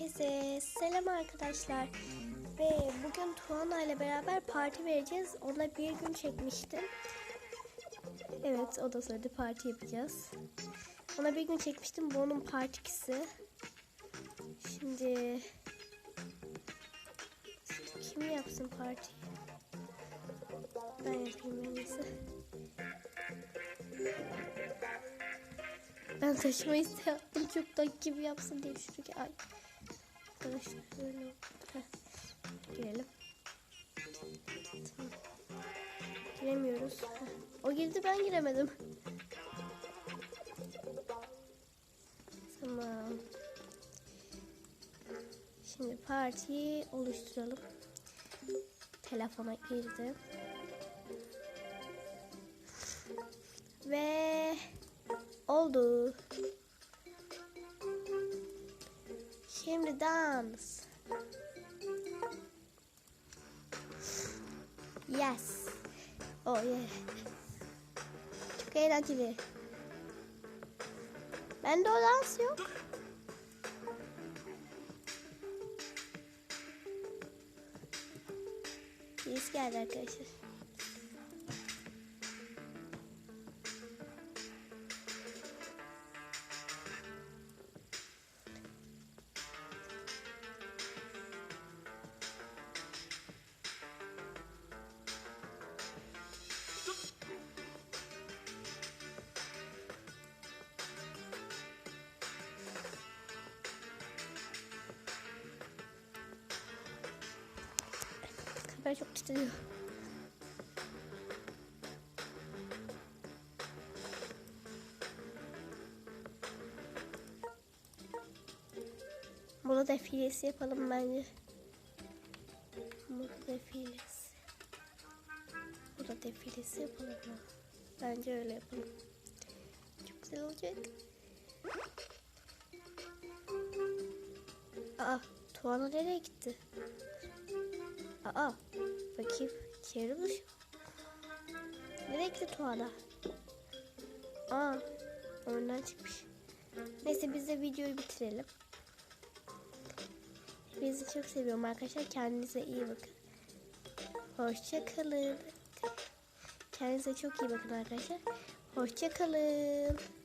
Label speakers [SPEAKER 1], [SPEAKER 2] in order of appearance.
[SPEAKER 1] Herkese selam arkadaşlar. Ve bugün Tuana ile beraber parti vereceğiz. Ona bir gün çekmiştim. Evet o da söyledi parti yapacağız. Ona bir gün çekmiştim. Bu onun partisi. Şimdi kim yapsın parti? Ben yapayım en iyisi. Ben taşıma yaptım çok da gibi yapsın diye düşündüm ki ay. Heh. Girelim. Tamam. Giremiyoruz. Heh. O girdi ben giremedim. Tamam. Şimdi partiyi oluşturalım. Telefona girdim. Ve oldu. Şimdi dans. Yes. Oh yeah. Çok eğlenceli. Bende o dans yok. Birisi geldi arkadaşlar. Kamera çok titriyor. Moda defilesi yapalım bence. Moda defilesi. Moda defilesi yapalım ya. Bence öyle yapalım. Çok güzel olacak. Aa, Tuana nereye gitti? Aa, bakayım. Çevre dışı. Nereye gitti Tuana? Aa, oradan çıkmış. Neyse biz de videoyu bitirelim. Hepinizi çok seviyorum arkadaşlar. Kendinize iyi bakın. Hoşça kalın. Kendinize çok iyi bakın arkadaşlar. Hoşça kalın.